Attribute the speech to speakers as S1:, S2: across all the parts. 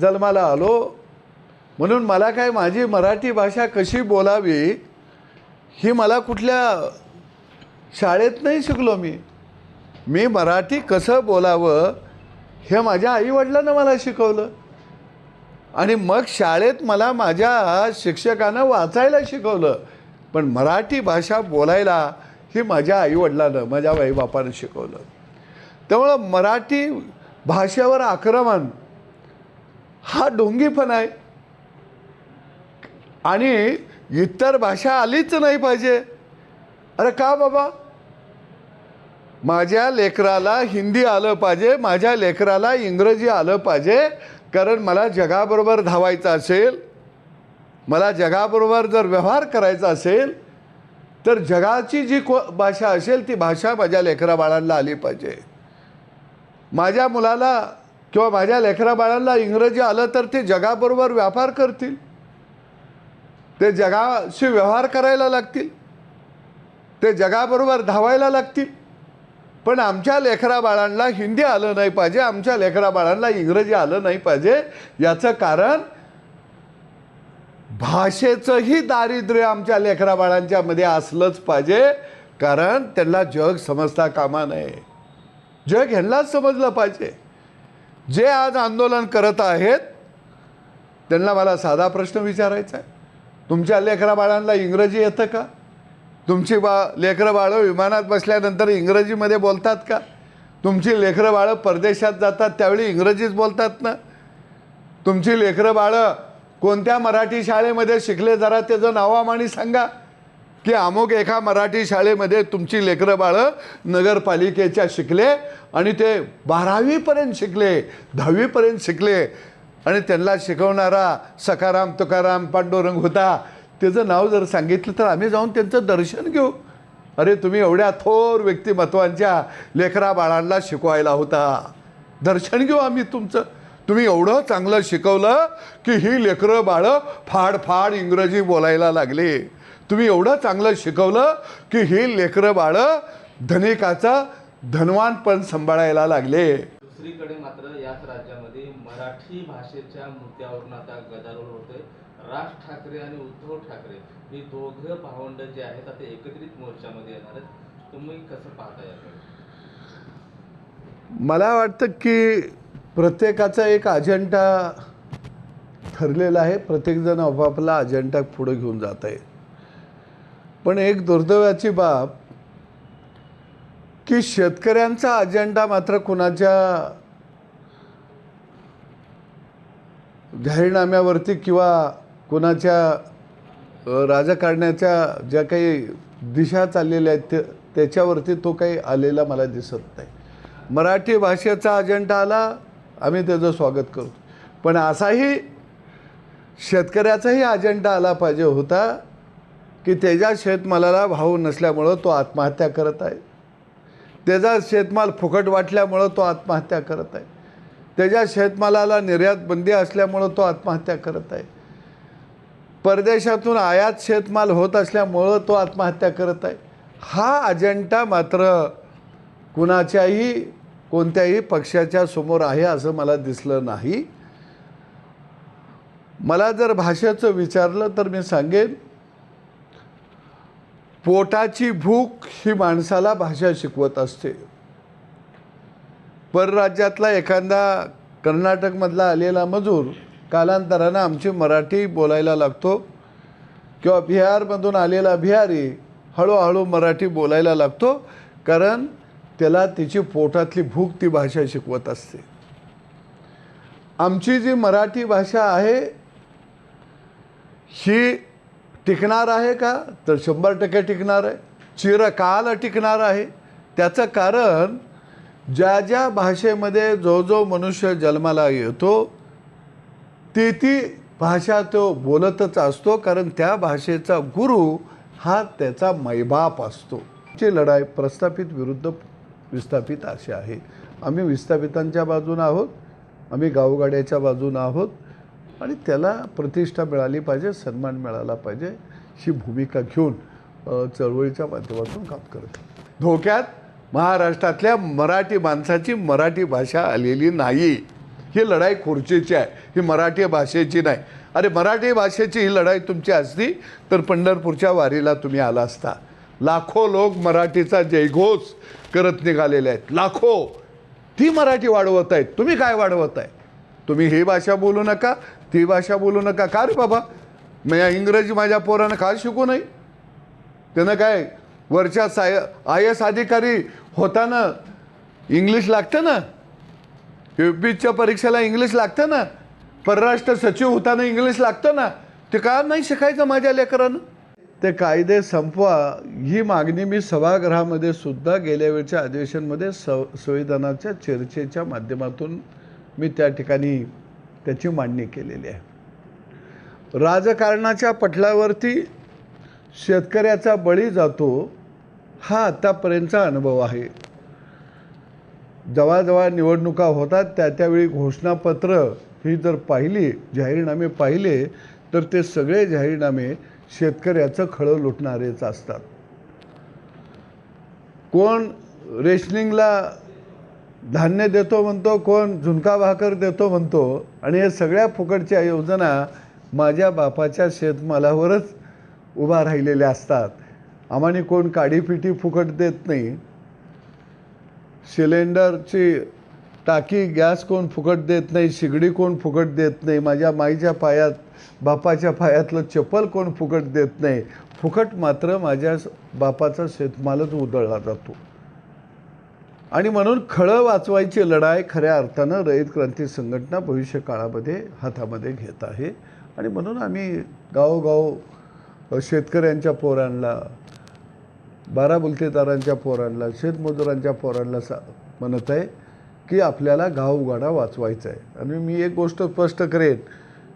S1: जन्माला आलो. म्हणून मला काय माझी मराठी भाषा कशी बोलावी ही मला कुठल्या शाळेत नाही शिकलो मी. मी मराठी कसं बोलावं हे माझ्या आईवडिलानं मला शिकवलं. आणि मग शाळेत मला माझ्या शिक्षकानं वाचायला शिकवलं. पण मराठी भाषा बोलायला ही माझ्या आईवडिलानं माझ्या बापानं शिकवलं. त्यामुळं मराठी भाषेवर आक्रमण हा ढोंगीपणा आहे. आणि इतर भाषा आलीच नाही पाहिजे. अरे का बाबा? माझ्या लेकराला हिंदी आलं पाहिजे माझ्या लेकराला इंग्रजी आलं पाहिजे कारण मला जगाबरोबर धावायचं असेल मला जगाबरोबर जर व्यवहार करायचा असेल तर जगाची जी को भाषा असेल ती भाषा माझ्या लेकराबाळांना आली पाहिजे. माझ्या मुलाला किंवा माझ्या लेकराबाळांना इंग्रजी आलं तर ते जगाबरोबर व्यापार करतील. ते जगाशी व्यवहार करायला लागतील. ते जगाबरोबर धावायला लागतील. पण आमच्या लेकराबाळांना हिंदी आलं नाही पाहिजे आमच्या लेकराबाळांना इंग्रजी आलं नाही पाहिजे याचं कारण भाषेचंही दारिद्र्य आमच्या लेकराबाळांच्या मध्ये असलंच पाहिजे कारण त्यांना जग समजता कामा नये. जग ह्यांनाच समजलं पाहिजे. जे आज आंदोलन करत आहेत त्यांना मला साधा प्रश्न विचारायचा आहे. तुमच्या लेकरा बाळांना इंग्रजी येतं का? तुमची बा लेकरं बाळं विमानात बसल्यानंतर इंग्रजीमध्ये बोलतात का? तुमची लेकरं बाळं परदेशात जातात त्यावेळी इंग्रजीच बोलतात ना? तुमची लेकरं बाळं कोणत्या मराठी शाळेमध्ये शिकले जरा त्याचं नावामाणी सांगा. की अमुक एका मराठी शाळेमध्ये तुमची लेकरं बाळं नगरपालिकेच्या शिकले आणि ते बारावीपर्यंत शिकले दहावीपर्यंत शिकले. आणि त्यांना शिकवणारा सकाराम तुकाराम पांडुरंग होता. त्याचं नाव जर सांगितलं तर आम्ही जाऊन त्यांचं दर्शन घेऊ. अरे तुम्ही एवढ्या थोर व्यक्तिमत्वांच्या लेकरा बाळांना शिकवायला होता. दर्शन घेऊ आम्ही तुमचं. तुम्ही एवढं चांगलं शिकवलं की ही लेकरं बाळं फाड फाड इंग्रजी बोलायला लागले. तुम्ही एवढं चांगलं शिकवलं की ही लेकरं बाळं धनिकाचा धनवानपण सांभाळायला लागले.
S2: दुसरीकडे मात्र याच राज्यामध्ये मराठी भाषेच्या मुद्द्यावरून आता गदारोळ होतोय. राज ठाकरे आणि उद्धव ठाकरे हे दोघं भावंड जे आहेत आता एकत्रित मोर्चामध्ये येणार आहेत. तुम्ही कसं पाहता
S1: मला वाटतं की प्रत्येकाचा एक अजेंडा ठरलेला आहे. प्रत्येकजण आपापला अजेंडा पुढे घेऊन जात आहे पण एक दुर्दैवाची बाब की शेतकऱ्यांचा अजेंडा मात्र कुणाच्या जाहीरनाम्यावरती किंवा कुणाच्या राजकारण्याच्या ज्या काही दिशा चाललेल्या आहेत ते त्याच्यावरती तो काही आलेला मला दिसत नाही. मराठी भाषेचा अजेंडा आला आम्ही त्याचं स्वागत करतो. पण असाही शेतकऱ्याचाही अजेंडा आला पाहिजे होता की त्याच्या शेतमालाला भाव नसल्यामुळं तो आत्महत्या करत आहे. त्याचा शेतमाल फुकट वाटल्यामुळं तो आत्महत्या करत आहे. त्याच्या शेतमालाला निर्यात बंदी असल्यामुळं तो आत्महत्या करत आहे. परदेशातून आयात शेतमाल होत असल्यामुळं तो आत्महत्या करत आहे. हा अजेंडा मात्र कुणाच्याही कोणत्याही पक्षाच्या समोर आहे असं मला दिसलं नाही. मला जर भाषेचं विचारलं तर मी सांगेन पोटाची भूक ही माणसाला भाषा शिकवत असते. परराज्यातला एखादा कर्नाटकमधला आलेला मजूर कालांतरानं आमची मराठी बोलायला लागतो किंवा बिहारमधून आलेला बिहारी हळूहळू मराठी बोलायला लागतो कारण त्याला तिची पोटातली भूक ती भाषा शिकवत असते. आमची जी मराठी भाषा आहे ही टिकणार आहे का? तर शंभर टक्के टिकणार आहे. चिरकाल टिकणार आहे. त्याचं कारण ज्या ज्या भाषेमध्ये जो जो मनुष्य जन्माला येतो ती ती भाषा तो बोलतच असतो कारण त्या भाषेचा गुरु हा त्याचा मैबाप असतो. ची लढाई प्रस्थापित विरुद्ध विस्थापित अशी आहे. आम्ही विस्थापितांच्या बाजूनं आहोत. आम्ही गावगाड्याच्या बाजूनं आहोत. आणि त्याला प्रतिष्ठा मिळाली पाहिजे सन्मान मिळाला पाहिजे ही भूमिका घेऊन चळवळीच्या माध्यमातून काम करत धोक्यात महाराष्ट्रातल्या मराठी माणसाची मराठी भाषा आलेली नाही. ही लढाई खुर्चीची आहे ही मराठी भाषेची नाही. अरे मराठी भाषेची ही लढाई तुमची असती तर पंढरपूरच्या वारीला तुम्ही आला असता. लाखो लोक मराठीचा जयघोष करत निघालेले आहेत. लाखो. ती मराठी वाढवत आहेत. तुम्ही काय वाढवत आहे? तुम्ही ही भाषा बोलू नका. ती भाषा बोलू नका. का रे बाबा? मग या इंग्रजी माझ्या पोरानं का शिकू नाही त्यानं काय वरच्या साय आय एस अधिकारी होताना इंग्लिश लागतं ना? यू पीच्या परीक्षेला इंग्लिश लागतं ना? परराष्ट्र सचिव होताना इंग्लिश लागतं ना? ते का नाही शिकायचं माझ्या लेकरानं? ते कायदे संपवा. ही मागणी मी सभागृहामध्ये सुद्धा गेल्या वेळच्या अधिवेशनमध्ये सं संविधानाच्या चर्चेच्या माध्यमातून मी त्या ठिकाणी त्याची मांडणी केलेली आहे. राजकारणाच्या पटलावरती शेतकऱ्याचा बळी जातो हा आत्तापर्यंतचा अनुभव आहे. जवळजवळ निवडणुका होतात त्या त्यावेळी घोषणापत्र ही जर पाहिली जाहीरनामे पाहिले तर ते सगळे जाहीरनामे शेतकऱ्याचं खळं लुटणारेच असतात. कोण रेशनिंगला धान्य देतो म्हणतो कोण? झुणका भाकर देतो म्हणतो. आणि या सगळ्या फुकटच्या योजना माझ्या बापाच्या शेतमालावरच उभा राहिलेल्या असतात. आम्हाने कोण काडीपिटी फुकट देत नाही. सिलेंडरची टाकी गॅस कोण फुकट देत नाही शिगडी कोण फुकट देत नाही माझ्या माईच्या पायात बापाच्या पायातलं चप्पल कोण फुकट देत नाही. फुकट मात्र माझ्या बापाचा शेतमालच उधळला जातो. आणि म्हणून खळं वाचवायची लढाई खऱ्या अर्थानं रयत क्रांती संघटना भविष्य काळामध्ये हातामध्ये घेत आहे. आणि म्हणून आम्ही गावोगाव शेतकऱ्यांच्या पोरांना बारा बुलतेदारांच्या पोरांना शेतमजुरांच्या पोरांना सा म्हणत आहे की आपल्याला गावगाडा उघाडा वाचवायचा आहे. आणि मी एक गोष्ट स्पष्ट करेन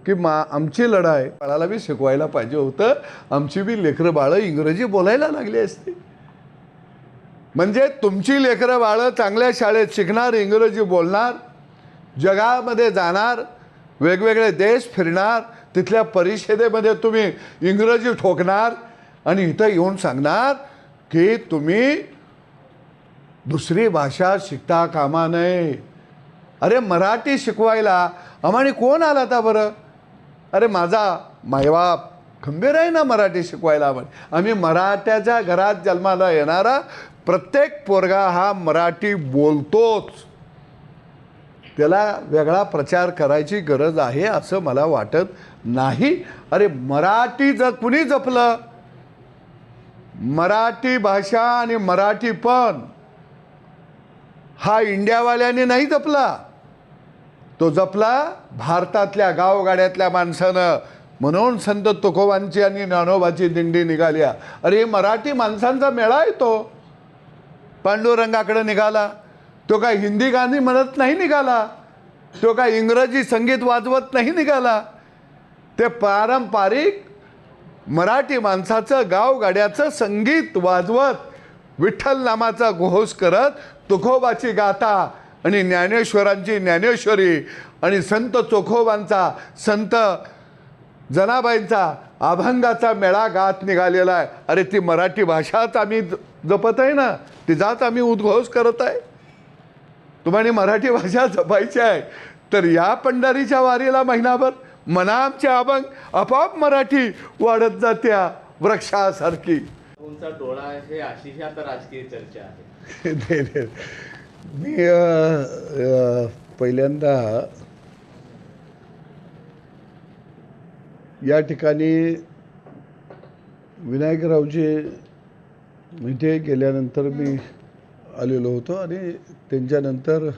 S1: की मा आमची लढाई बाळाला बी शिकवायला पाहिजे होतं. आमची बी लेकरं बाळं इंग्रजी बोलायला लागली असते. म्हणजे तुमची लेकरं बाळं चांगल्या शाळेत शिकणार इंग्रजी बोलणार जगामध्ये जाणार वेगवेगळे देश फिरणार तिथल्या परिषदेमध्ये तुम्ही इंग्रजी ठोकणार आणि इथं येऊन सांगणार की तुम्ही दुसरी भाषा शिकता कामा नये. अरे मराठी शिकवायला आम्हाने कोण आला आता बरं? अरे माझा मायबाप खंबीर आहे ना मराठी शिकवायला आम्हाला आम्ही मराठ्याच्या घरात जन्माला येणारा प्रत्येक पोरगा हा मराठी बोलतोच. त्याला वेगळा प्रचार करायची गरज आहे असं मला वाटत नाही. अरे मराठी जर कुणी जपलं मराठी भाषा आणि मराठीपण हा इंडियावाल्याने नाही जपला. तो जपला भारतातल्या गावगाड्यातल्या माणसानं. म्हणून संत तुकोबांची आणि ज्ञानोबाची दिंडी निघाल्या अरे मराठी माणसांचा मेळा येतो पांडुरंगाकडे निघाला. तो काय हिंदी गाणी म्हणत नाही निघाला. तो काय इंग्रजी संगीत वाजवत नाही निघाला. ते पारंपरिक मराठी माणसाचं गावगाड्याचं संगीत वाजवत विठ्ठल नामाचा घोष करत तुखोबाची गाथा आणि ज्ञानेश्वरांची ज्ञानेश्वरी आणि संत चोखोबांचा संत जनाबाईंचा अभंगाचा मेळा गात निघालेला आहे. अरे ती मराठी भाषाच आम्ही ज- जपत आहे ना तिचाच आम्ही उद्घोष करत आहे. तुम्हाला मराठी भाषा जपायची आहे तर या पंढरीच्या वारीला महिनाभर मना आमचे अभंग आपोआप मराठी वाढत जात्या वृक्षासारखी.
S2: तुमचा डोळा आहे अशी ही आता राजकीय चर्चा आहे.
S1: मी पहिल्यांदा या ठिकाणी विनायकरावजी इथे गेल्यानंतर मी आलेलो होतो आणि त्यांच्यानंतर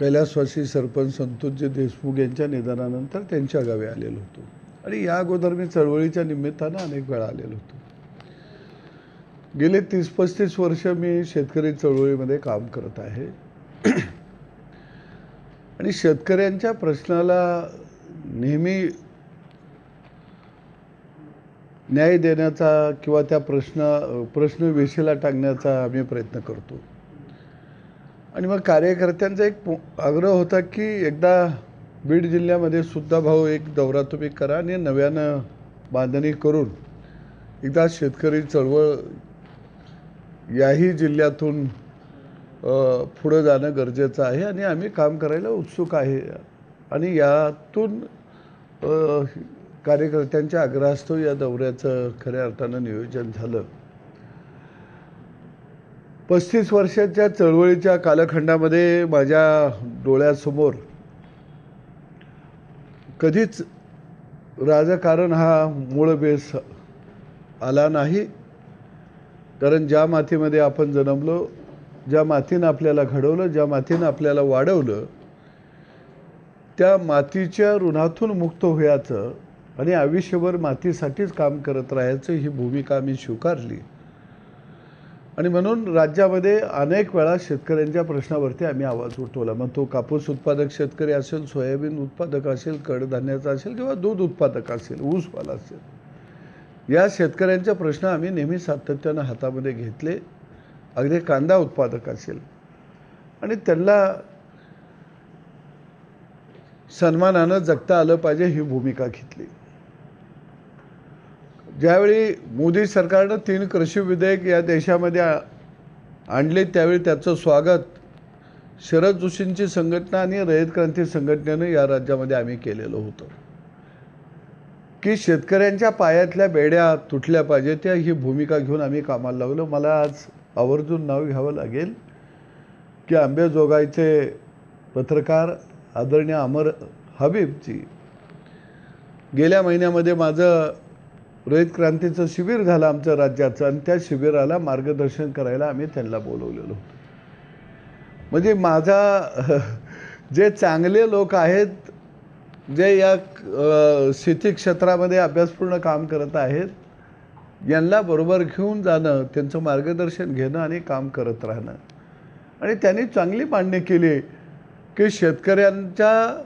S1: कैलासवासी सरपंच संतोषजी देशमुख यांच्या निधनानंतर त्यांच्या गावी आलेलो होतो. आणि या अगोदर मी चळवळीच्या निमित्तानं अनेक वेळा आलेलो होतो. गेले तीस पस्तीस वर्ष मी शेतकरी चळवळीमध्ये काम करत आहे. आणि शेतकऱ्यांच्या प्रश्नाला नेहमी न्याय देण्याचा किंवा त्या प्रश्न प्रश्न वेशीला टाकण्याचा आम्ही प्रयत्न करतो. आणि मग कार्यकर्त्यांचा एक आग्रह होता की एकदा बीड जिल्ह्यामध्ये सुद्धा भाऊ एक दौरा तुम्ही करा आणि नव्यानं बांधणी करून एकदा शेतकरी चळवळ याही जिल्ह्यातून पुढं जाणं गरजेचं आहे आणि आम्ही काम करायला उत्सुक आहे. आणि यातून कार्यकर्त्यांच्या आग्रहास्तव या दौऱ्याचं खऱ्या अर्थानं नियोजन झालं. पस्तीस वर्षाच्या चळवळीच्या कालखंडामध्ये माझ्या डोळ्यासमोर कधीच राजकारण हा मूळ बेस आला नाही. कारण ज्या मातीमध्ये आपण जन्मलो ज्या मातीनं आपल्याला घडवलं ज्या मातीनं आपल्याला वाढवलं त्या मातीच्या ऋणातून मुक्त होयाचं आणि आयुष्यभर मातीसाठीच काम करत राहायचं ही भूमिका आम्ही स्वीकारली. आणि म्हणून राज्यामध्ये अनेक वेळा शेतकऱ्यांच्या प्रश्नावरती आम्ही आवाज उठवला. मग तो कापूस उत्पादक शेतकरी असेल सोयाबीन उत्पादक असेल कडधान्याचा असेल किंवा दूध उत्पादक असेल ऊसवाला असेल या शेतकऱ्यांचे प्रश्न आम्ही नेहमी सातत्यानं हातामध्ये घेतले. अगदी कांदा उत्पादक असेल. आणि त्यांना सन्मानानं जगता आलं पाहिजे ही भूमिका घेतली. ज्यावेळी मोदी सरकारनं तीन कृषी विधेयक या देशामध्ये आणले त्यावेळी त्याचं स्वागत शरद जोशींची संघटना आणि रयत क्रांती संघटनेनं या राज्यामध्ये आम्ही केलेलं होतं. की शेतकऱ्यांच्या पायातल्या बेड्या तुटल्या पाहिजे त्या ही भूमिका घेऊन आम्ही कामाला लावलं. मला आज आवर्जून नाव घ्यावं लागेल की आंबेजोगाईचे पत्रकार आदरणीय अमर हबीबची गेल्या महिन्यामध्ये माझं रोहित क्रांतीचं शिबिर झालं आमच्या राज्याचं आणि त्या शिबिराला मार्गदर्शन करायला आम्ही त्यांना बोलवलेलो होतो. म्हणजे माझा जे चांगले लोक आहेत जे या शेती क्षेत्रामध्ये अभ्यासपूर्ण काम करत आहेत यांना बरोबर घेऊन जाणं त्यांचं मार्गदर्शन घेणं आणि काम करत राहणं. आणि त्यांनी चांगली मांडणी केली की शेतकऱ्यांच्या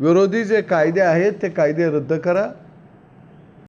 S1: विरोधी जे कायदे आहेत ते कायदे रद्द करा.